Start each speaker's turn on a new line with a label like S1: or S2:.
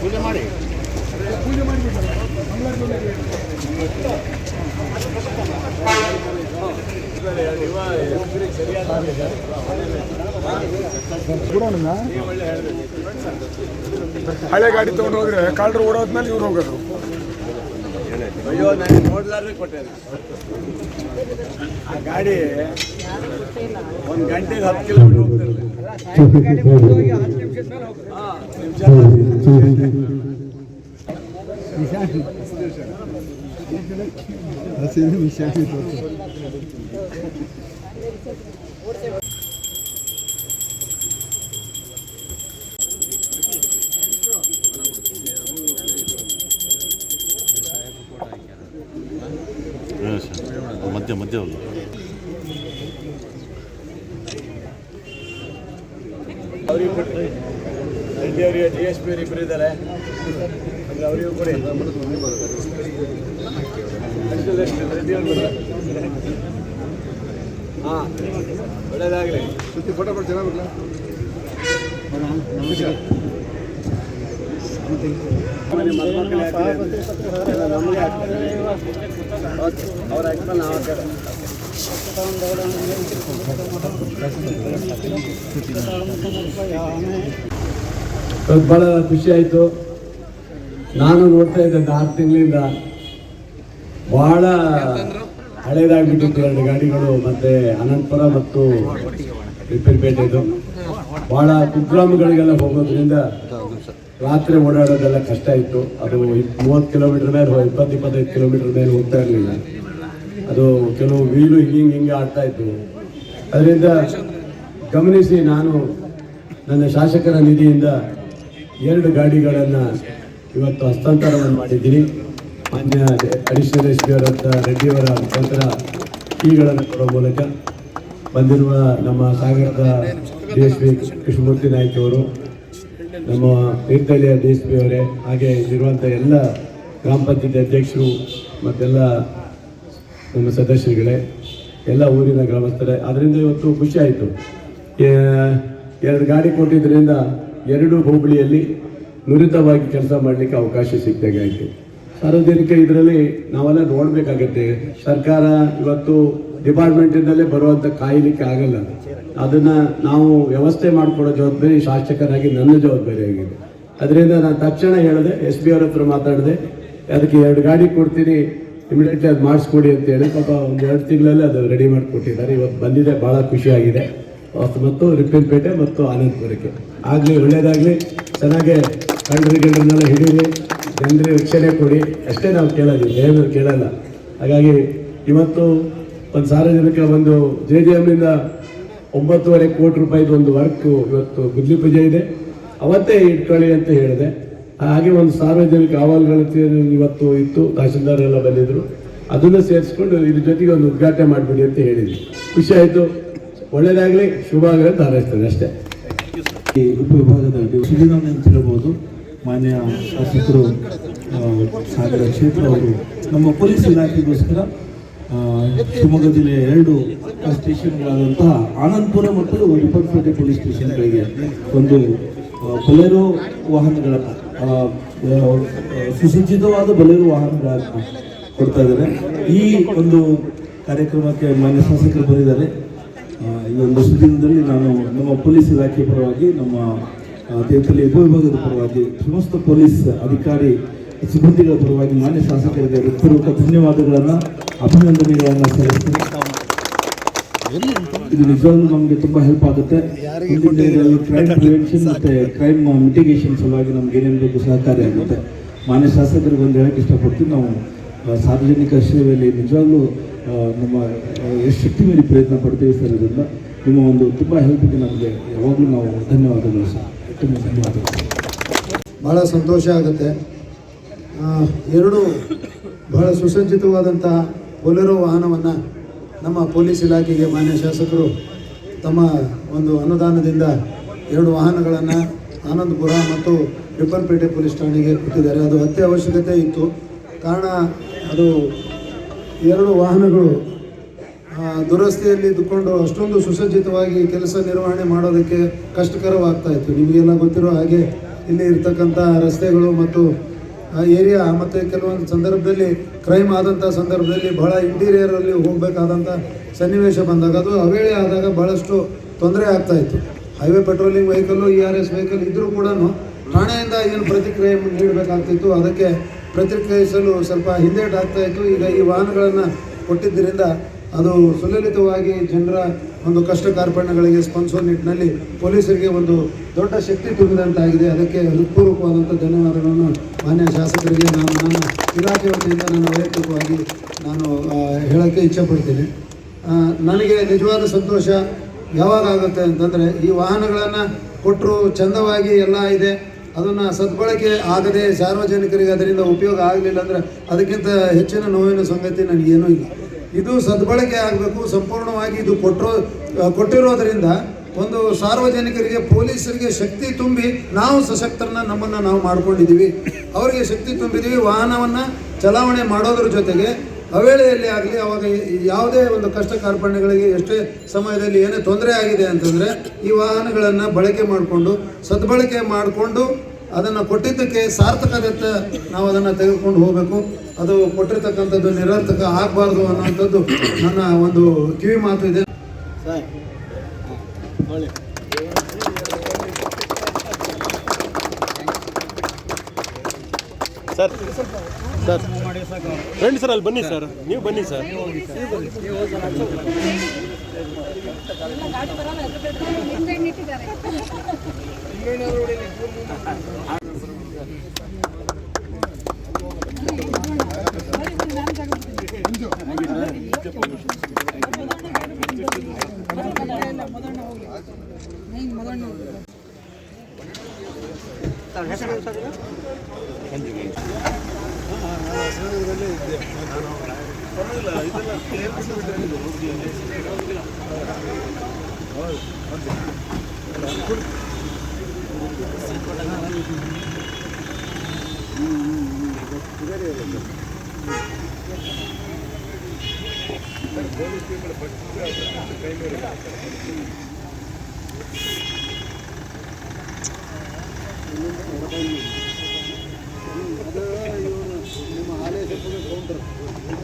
S1: ಪೂಜೆ ಮಾಡಿ
S2: ಹಳೆ ಗಾಡಿ ತಗೊಂಡು ಹೋದ್ರೆ ಕಾಲ್ರು ಓಡೋದ್ಮೇಲೆ ಇವ್ರು ಹೋಗೋದು.
S1: ಅಯ್ಯೋ ನಾನು ನೋಡ್ಲಾರ್ದೆ ಕೊಟ್ಟೆ ಆ ಗಾಡಿ ಒಂದು ಗಂಟೆಗೆ ಹತ್ತು ಕಿಲೋಮೀಟರ್ ಹೋಗ್ತಿರಲಿಲ್ಲ ಹಸಿ ನಿಮಿಷ
S3: ಮಧ್ಯ ಮಧ್ಯ ಹೋಗಿ.
S1: ಅವರಿಗೂ ಕೊಡಿ. ರೆಡ್ಡಿ ಅವರಿಗೆ ಜಿ ಎಸ್ ಪಿ ಇಬ್ಬರು ಇದ್ದಾರೆ. ಅಂದರೆ ಅವರಿಗೂ ಕೊಡಿ. ರೆಡ್ಡಿ ಅವರು ಹಾಂ ಒಳ್ಳೇದಾಗಲಿ.
S2: ಸುತ್ತಿ ಫೋಟೋ ಕೊಟ್ಟು ಚೆನ್ನಾಗಿಲ್ಲ
S1: ಮನೆ ಮಕ್ಕಳಿಗೆ ಹಾಕಿದೆ ಎಲ್ಲ ನಮಗೆ ಹಾಕ್ತಾರೆ ಓಕೆ ಅವ್ರು ಹಾಕ್ಮೇಲೆ ನಾವು ಹಾಕ್ತಾರೆ ಇವತ್ತು ಭಾಳ ಖುಷಿ ಆಯಿತು. ನಾನು ನೋಡ್ತಾ ಇದ್ದೆ ಆರು ತಿಂಗಳಿಂದ ಬಹಳ ಹಳೇದಾಗ್ಬಿಟ್ಟಿತ್ತು ಎರಡು ಗಾಡಿಗಳು, ಮತ್ತೆ ಅನಂತಪುರ ಮತ್ತು ರಿಪೇರ್ಪೇಟೆದು ಬಹಳ ಕುಗ್ರಾಮಗಳಿಗೆಲ್ಲ ಹೋಗೋದ್ರಿಂದ ರಾತ್ರಿ ಓಡಾಡೋದೆಲ್ಲ ಕಷ್ಟ ಇತ್ತು. ಅದು ಮೂವತ್ತು ಕಿಲೋಮೀಟರ್ ಮೇಲೆ ಇಪ್ಪತ್ತು, ಇಪ್ಪತ್ತೈದು ಕಿಲೋಮೀಟರ್ ಮೇಲೆ ಹೋಗ್ತಾ ಇರಲಿಲ್ಲ. ಅದು ಕೆಲವು ವೀಲು ಹಿಂಗೆ ಹಿಂಗೆ ಆಡ್ತಾ ಇತ್ತು. ಅದರಿಂದ ಗಮನಿಸಿ ನಾನು ನನ್ನ ಶಾಸಕರ ನಿಧಿಯಿಂದ ಎರಡು ಗಾಡಿಗಳನ್ನು ಇವತ್ತು ಹಸ್ತಾಂತರವನ್ನು ಮಾಡಿದ್ದೀನಿ. ಮಾನ್ಯ ಅಡಿಷನಲ್ ಎಸ್ ಪಿ ಅವರಂತ ರೆಡ್ಡಿಯವರ ಮುಖಾಂತರ ಕೀಗಳನ್ನು ಕೊಡೋ ಮೂಲಕ ಬಂದಿರುವ ನಮ್ಮ ಸಾಗರದ D S P Krishnamurthy Naik ಅವರು ನಮ್ಮ ತೀರ್ಥಹಳ್ಳಿಯ ಡಿ ಎಸ್ ಪಿ ಅವರೇ, ಹಾಗೆ ಇಲ್ಲಿರುವಂಥ ಎಲ್ಲ ಗ್ರಾಮ ಪಂಚಾಯತಿ ಅಧ್ಯಕ್ಷರು ಮತ್ತೆಲ್ಲ ನಮ್ಮ ಸದಸ್ಯರುಗಳೇ, ಎಲ್ಲ ಊರಿನ ಗ್ರಾಮಸ್ಥರೇ ಅದರಿಂದ ಇವತ್ತು ಖುಷಿ ಆಯಿತು. ಎರಡು ಗಾಡಿ ಕೊಟ್ಟಿದ್ದರಿಂದ ಎರಡು ಹೋಬಳಿಯಲ್ಲಿ ನುರಿತವಾಗಿ ಕೆಲಸ ಮಾಡಲಿಕ್ಕೆ ಅವಕಾಶ ಸಿಕ್ಕಾಗಾಯಿತು ಸಾರ್ವಜನಿಕ ಇದರಲ್ಲಿ ನಾವೆಲ್ಲ ನೋಡಬೇಕಾಗತ್ತೆ, ಸರ್ಕಾರ ಇವತ್ತು ಡಿಪಾರ್ಟ್ಮೆಂಟಿಂದಲೇ ಬರುವಂಥ ಕಾಯಲಿಕ್ಕೆ ಆಗಲ್ಲ. ಅದನ್ನು ನಾವು ವ್ಯವಸ್ಥೆ ಮಾಡಿಕೊಡೋ ಜವಾಬ್ದಾರಿ ಶಾಸಕರಾಗಿ ನನ್ನ ಜವಾಬ್ದಾರಿ ಆಗಿದೆ. ಅದರಿಂದ ನಾನು ತಕ್ಷಣ ಹೇಳಿದೆ, ಎಸ್ ಬಿ ಅವ್ರ ಹತ್ರ ಮಾತಾಡಿದೆ, ಅದಕ್ಕೆ ಎರಡು ಗಾಡಿ ಕೊಡ್ತೀನಿ ಇಮಿಡಿಯೇಟ್ಲಿ ಅದು ಮಾಡಿಸ್ಕೊಡಿ ಅಂತ ಹೇಳಿ. ಪಾಪ ಒಂದು ಎರಡು ತಿಂಗಳಲ್ಲಿ ಅದು ರೆಡಿ ಮಾಡಿಕೊಟ್ಟಿದ್ದಾರೆ ಇವತ್ತು ಬಂದಿದೆ, ಭಾಳ ಖುಷಿಯಾಗಿದೆ. ಮತ್ತು ರಿಪ್ಪನ್ಪೇಟೆ ಮತ್ತು ಆನಂದಪುರಕ್ಕೆ. ಆಗಲಿ ಒಳ್ಳೆಯದಾಗಲಿ ಚೆನ್ನಾಗೆ ಕಂಡ್ರಿ ಗಿಂಡ್ರನ್ನೆಲ್ಲ ಹಿಡೀರಿ. ಜನರಿಗೆ ರಕ್ಷಣೆ ಕೊಡಿ. ಅಷ್ಟೇ ನಾವು ಕೇಳೋದು ಏನು ಕೇಳಲ್ಲ. ಹಾಗಾಗಿ ಇವತ್ತು ಒಂದು ಸಾರ್ವಜನಿಕ ಒಂದು ಜೆ ಡಿ ಎಮ್ನಿಂದ ಒಂಬತ್ತುವರೆ ಕೋಟಿ ರೂಪಾಯಿದು ಒಂದು ವರ್ಕ್, ಇವತ್ತು ಗುದ್ಲಿ ಪೂಜೆ ಇದೆ. ಅವತ್ತೇ ಇಟ್ಕೊಳ್ಳಿ ಅಂತ ಹೇಳಿದೆ. ಹಾಗೆ ಒಂದು ಸಾರ್ವಜನಿಕ ಅಹವಾಲುಗಳ ಇವತ್ತು ಇತ್ತು ತಹಶೀಲ್ದಾರ್ ಎಲ್ಲ ಬಂದಿದ್ರು. ಅದನ್ನ ಸೇರಿಸ್ಕೊಂಡು ಇದ್ರ ಜೊತೆಗೆ ಒಂದು ಉದ್ಘಾಟನೆ ಮಾಡಿಬಿಡಿ ಅಂತ ಹೇಳಿದ್ವಿ. ಖುಷಿ ಆಯಿತು. ಒಳ್ಳೆಯದಾಗಲಿ ಶುಭ ಆಗಲಿ ಅಂತ ಹಾರೈಸ್ತೇನೆ ಅಷ್ಟೇ.
S4: ಈ ಉಪವಿಭಾಗದ ಸುದೀನಾಮ್ ಅಂತ ಹೇಳ್ಬೋದು. ಮಾನ್ಯ ಶಾಸಕರು ಸಾಗರ ಕ್ಷೇತ್ರ ಅವರು. ನಮ್ಮ ಪೊಲೀಸ್ ಇಲಾಖೆಗೋಸ್ಕರ ಶಿವಮೊಗ್ಗ ಜಿಲ್ಲೆಯ ಎರಡು ಸ್ಟೇಷನ್ಗಳಾದಂತಹ ಆನಂದಪುರ ಮತ್ತು ರಿಪನ್ಪೇಟೆ ಪೊಲೀಸ್ ಸ್ಟೇಷನ್ಗಳಿಗೆ ಒಂದು ಬೊಲೆರೋ ವಾಹನಗಳನ್ನು ಸುಸಜ್ಜಿತವಾದ ಬೊಲೆರೋ ವಾಹನಗಳನ್ನು ಕೊಡ್ತಾ ಇದ್ದಾರೆ. ಈ ಒಂದು ಕಾರ್ಯಕ್ರಮಕ್ಕೆ ಮಾನ್ಯ ಶಾಸಕರು ಬಂದಿದ್ದಾರೆ. ಈ ಒಂದು ಸುದಿನದಲ್ಲಿ ನಾನು ನಮ್ಮ ಪೊಲೀಸ್ ಇಲಾಖೆ ಪರವಾಗಿ ನಮ್ಮ ತೀರ್ಥಹಳ್ಳಿ ಉಪವಿಭಾಗದ ಪರವಾಗಿ ಸಮಸ್ತ ಪೊಲೀಸ್ ಅಧಿಕಾರಿ ಸಿಬ್ಬಂದಿಗಳ ಪರವಾಗಿ ಮಾನ್ಯ ಶಾಸಕರಿಗೆ ಹೃತ್ಪೂರ್ವಕ ಧನ್ಯವಾದಗಳನ್ನು, ಅಭಿನಂದನೆಗಳನ್ನು ಸಲ್ಲಿಸ್ತೀನಿ. ಇದು ನಿಜವಾಗ್ಲೂ ನಮಗೆ ತುಂಬ ಹೆಲ್ಪ್ ಆಗುತ್ತೆ. ಕ್ರೈಮ್ ಪ್ರಿವೆನ್ಷನ್ ಮತ್ತೆ ಕ್ರೈಮ್ ಮಿಟಿಗೇಷನ್ ಸಲುವಾಗಿ ನಮ್ಗೆ ಏನೇನು ಬೇಕು ಸಹಕಾರಿ ಆಗುತ್ತೆ. ಮಾನ್ಯ ಶಾಸಕರಿಗೆ ಒಂದು ಹೇಳಕ್ಕೆ ಇಷ್ಟಪಡ್ತೀನಿ. ನಾವು ಸಾರ್ವಜನಿಕ ಸೇವೆಯಲ್ಲಿ ನಿಜವಾಗ್ಲೂ ನಮ್ಮ ಎಷ್ಟು ಶಕ್ತಿ ಮೇಲೆ ಪ್ರಯತ್ನ ಪಡ್ತೀವಿ ಸರ್ ಇದರಿಂದ ನಿಮ್ಮ ಒಂದು ತುಂಬ ಹೆಲ್ಪ್ಗೆ ನಮಗೆ ಯಾವಾಗಲೂ ನಾವು ಧನ್ಯವಾದಗಳು ಸರ್. ತುಂಬ ಧನ್ಯವಾದಗಳು.
S5: ಭಾಳ ಸಂತೋಷ ಆಗುತ್ತೆ. ಎರಡು ಬಹಳ ಸುಸಜ್ಜಿತವಾದಂತಹ ಪೊಲೆರೋ ವಾಹನವನ್ನು ನಮ್ಮ ಪೊಲೀಸ್ ಇಲಾಖೆಗೆ ಮಾನ್ಯ ಶಾಸಕರು ತಮ್ಮ ಒಂದು ಅನುದಾನದಿಂದ ಎರಡು ವಾಹನಗಳನ್ನು ಆನಂದಪುರ ಮತ್ತು ರಿಪ್ಪನ್ಪೇಟೆ ಪೊಲೀಸ್ ಠಾಣೆಗೆ ಕೊಟ್ಟಿದ್ದಾರೆ. ಅದು ಅತ್ಯವಶ್ಯಕತೆ ಇತ್ತು. ಕಾರಣ ಅದು ಎರಡು ವಾಹನಗಳು ದುರಸ್ತಿಯಲ್ಲಿ ಇದ್ದುಕೊಂಡು ಅಷ್ಟೊಂದು ಸುಸಜ್ಜಿತವಾಗಿ ಕೆಲಸ ನಿರ್ವಹಣೆ ಮಾಡೋದಕ್ಕೆ ಕಷ್ಟಕರವಾಗ್ತಾ ಇತ್ತು. ನಿಮಗೆಲ್ಲ ಗೊತ್ತಿರೋ ಹಾಗೆ ಇಲ್ಲಿ ಇರ್ತಕ್ಕಂಥ ರಸ್ತೆಗಳು ಮತ್ತು ಏರಿಯಾ ಮತ್ತು ಕೆಲವೊಂದು ಸಂದರ್ಭದಲ್ಲಿ ಕ್ರೈಮ್ ಆದಂಥ ಸಂದರ್ಭದಲ್ಲಿ ಬಹಳ ಇಂಟೀರಿಯರಲ್ಲಿ ಹೋಗಬೇಕಾದಂಥ ಸನ್ನಿವೇಶ ಬಂದಾಗ ಅದು ಅವೇಳೆ ಆದಾಗ ಭಾಳಷ್ಟು ತೊಂದರೆ ಆಗ್ತಾ ಇತ್ತು. Highway patrolling vehicle E R S vehicle ಇದ್ದರೂ ಕೂಡ ಠಾಣೆಯಿಂದ ಏನು ಪ್ರತಿಕ್ರಿಯೆ ನೀಡಬೇಕಾಗ್ತಿತ್ತು. ಅದಕ್ಕೆ ಪ್ರತಿಕ್ರಿಯಿಸಲು ಸ್ವಲ್ಪ ಹಿಂದೇಟಾಗ್ತಾಯಿತ್ತು ಈಗ ಈ ವಾಹನಗಳನ್ನು ಕೊಟ್ಟಿದ್ದರಿಂದ ಅದು ಸುಲಲಿತವಾಗಿ ಜನರ ಒಂದು ಕಷ್ಟ ಕಾರ್ಪಣ್ಯಗಳಿಗೆ ಸ್ಪಂದಿಸುವ ನಿಟ್ಟಿನಲ್ಲಿ ಪೊಲೀಸರಿಗೆ ಒಂದು ದೊಡ್ಡ ಶಕ್ತಿ ತುಂಬಿದಂತಾಗಿದೆ. ಅದಕ್ಕೆ ಹೃತ್ಪೂರ್ವಕವಾದಂಥ ಧನ್ಯವಾದಗಳನ್ನು ಮಾನ್ಯ ಶಾಸಕರಿಗೆ. ನಾನು ನನ್ನ ಇಲಾಖೆ ವತಿಯಿಂದ ನನ್ನ ವೈಯಕ್ತಿಕವಾಗಿ ನಾನು ಹೇಳೋಕ್ಕೆ ಇಚ್ಛೆಪಡ್ತೀನಿ. ನನಗೆ ನಿಜವಾದ ಸಂತೋಷ ಯಾವಾಗ ಆಗುತ್ತೆ ಅಂತಂದರೆ, ಈ ವಾಹನಗಳನ್ನು ಕೊಟ್ಟರು ಚಂದವಾಗಿ ಎಲ್ಲ ಇದೆ. ಅದನ್ನು ಸದ್ಬಳಕೆ ಆಗದೆ ಸಾರ್ವಜನಿಕರಿಗೆ ಅದರಿಂದ ಉಪಯೋಗ ಆಗಲಿಲ್ಲ ಅಂದರೆ ಅದಕ್ಕಿಂತ ಹೆಚ್ಚಿನ ನೋವಿನ ಸಂಗತಿ ನನಗೇನೂ ಇಲ್ಲ. ಇದು ಸದ್ಬಳಕೆ ಆಗಬೇಕು, ಸಂಪೂರ್ಣವಾಗಿ ಇದು ಕೊಟ್ಟರೋ ಕೊಟ್ಟಿರೋದರಿಂದ ಒಂದು ಸಾರ್ವಜನಿಕರಿಗೆ, ಪೊಲೀಸರಿಗೆ ಶಕ್ತಿ ತುಂಬಿ ನಾವು ಸಶಕ್ತರನ್ನ ನಮ್ಮನ್ನು ನಾವು ಮಾಡ್ಕೊಂಡಿದ್ದೀವಿ. ಅವರಿಗೆ ಶಕ್ತಿ ತುಂಬಿದ್ದೀವಿ. ವಾಹನವನ್ನು ಚಲಾವಣೆ ಮಾಡೋದ್ರ ಜೊತೆಗೆ ಅವೇಳೆಯಲ್ಲಿ ಆಗಲಿ, ಅವಾಗ ಯಾವುದೇ ಒಂದು ಕಷ್ಟ ಕಾರ್ಪಣ್ಯಗಳಿಗೆ ಎಷ್ಟೇ ಸಮಯದಲ್ಲಿ ಏನೇ ತೊಂದರೆ ಆಗಿದೆ ಅಂತಂದರೆ ಈ ವಾಹನಗಳನ್ನು ಬಳಕೆ ಮಾಡಿಕೊಂಡು, ಸದ್ಬಳಕೆ ಮಾಡಿಕೊಂಡು ಅದನ್ನು ಕೊಟ್ಟಿದ್ದಕ್ಕೆ ಸಾರ್ಥಕದತ್ತ ನಾವು ಅದನ್ನು ತೆಗೆದುಕೊಂಡು ಹೋಗಬೇಕು. ಅದು ಕೊಟ್ಟಿರ್ತಕ್ಕಂಥದ್ದು ನಿರರ್ಥಕ ಆಗಬಾರ್ದು ಅನ್ನೋಂಥದ್ದು ನನ್ನ ಒಂದು ಕಿವಿ ಮಾತು ಇದೆ.
S6: Sir sir. ಫ್ರೆಂಡ್ ಸರ್ ಅಲ್ಲಿ ಬನ್ನಿ ಸರ್. ನೀವು ಬನ್ನಿ ಸರ್.
S7: ಹ್ಞೂ ಹ್ಞೂ ಹ್ಞೂ ನಿಮ್ಮ ಆಲಯ ಸ್ವಲ್ಪ ತಗೊಂಡ್ರು